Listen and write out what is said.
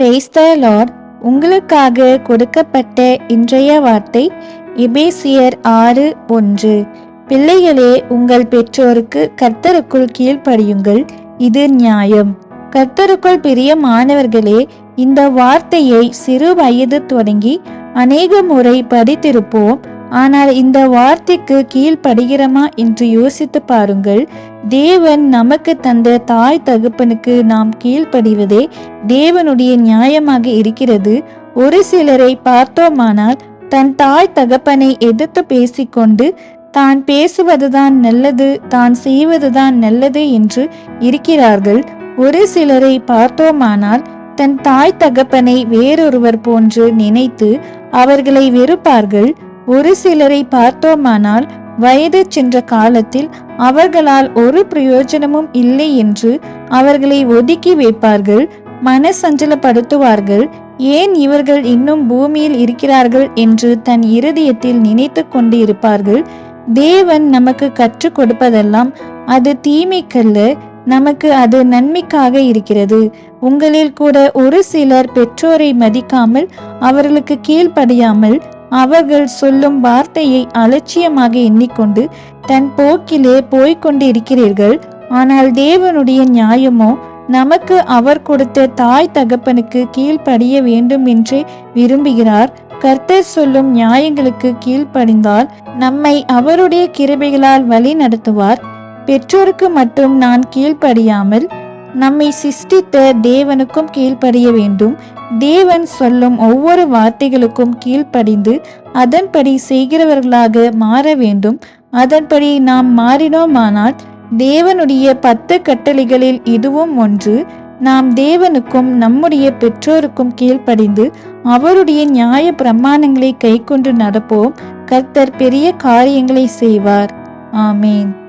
Praise உங்களுக்காக கொடுக்கப்பட்ட இன்றைய வார்த்தை எபேசியர் ஆறு ஒன்று. பிள்ளைகளே உங்கள் பெற்றோருக்கு கர்த்தருக்குள் கீழ்ப்படியுங்கள். இது நியாயம். கர்த்தருக்குள் பிரியமானவர்களே இந்த வார்த்தையை சிறு வயது தொடங்கி அநேக முறை படித்திருப்போம். ஆனால் இந்த வார்த்தைக்கு கீழ்ப்படுகிறோமா என்று யோசித்து பாருங்கள். தேவன் நமக்கு தந்த தாய் தகப்பனுக்கு நாம் கீழ்ப்படிவதே தேவனுடைய நியாயமாக இருக்கிறது. ஒரு சிலரை பார்த்தோமானால் தன் தாய் தகப்பனை எதிர்த்து பேசிக்கொண்டு தான் பேசுவதுதான் நல்லது தான் செய்வதுதான் நல்லது என்று இருக்கிறார்கள். ஒரு சிலரை பார்த்தோமானால் தன் தாய் தகப்பனை வேறொருவர் போன்று நினைத்து அவர்களை வெறுப்பார்கள். ஒரு சிலரை பார்த்தோமானால் வயது சென்ற காலத்தில் அவர்களால் ஒரு பிரயோஜனமும் இல்லை என்று அவர்களை ஒதுக்கி வைப்பார்கள் மனசஞ்சலப்படுத்துவார்கள். ஏன் இவர்கள் இன்னும் பூமியில் இருக்கிறார்கள் என்று தன் இருதயத்தில் நினைத்து கொண்டு இருப்பார்கள்? தேவன் நமக்கு கற்றுக் கொடுப்பதெல்லாம் அது தீமைக்கல்ல நமக்கு அது நன்மைக்காக இருக்கிறது. உங்களில் கூட ஒரு சிலர் பெற்றோரை மதிக்காமல் அவர்களுக்கு கீழ்ப்படியாமல் அவர்கள் சொல்லும் வார்த்தையை அலட்சியமாக எண்ணிக்கொண்டு தன் போக்கிலே போய்கொண்டு இருக்கிறீர்கள் ஆனால் தேவனுடைய நியாயமோ நமக்கு அவர் கொடுத்த தாய் தகப்பனுக்கு கீழ்ப்படிய வேண்டும் என்று விரும்புகிறார். கர்த்தர் சொல்லும் நியாயங்களுக்கு கீழ்ப்படிந்தால் நம்மை அவருடைய கிருபைகளால் வழி நடத்துவார் பெற்றோருக்கு மட்டும் நான் கீழ்ப்படியாமல் நம்மை சிஷ்டித்த தேவனுக்கும் கீழ்ப்படிய வேண்டும். தேவன் சொல்லும் ஒவ்வொரு வார்த்தைகளுக்கும் கீழ்ப்படிந்து அதன்படி செய்கிறவர்களாக மாற வேண்டும். அதன்படி நாம் மாறினோமானால் தேவனுடைய பத்து கட்டளைகளில் இதுவும் ஒன்று. நாம் தேவனுக்கும் நம்முடைய பெற்றோருக்கும் கீழ்ப்படிந்து அவருடைய நியாய பிரமாணங்களை கைக்கொண்டு நடப்போம். கர்த்தர் பெரிய காரியங்களை செய்வார். ஆமேன்.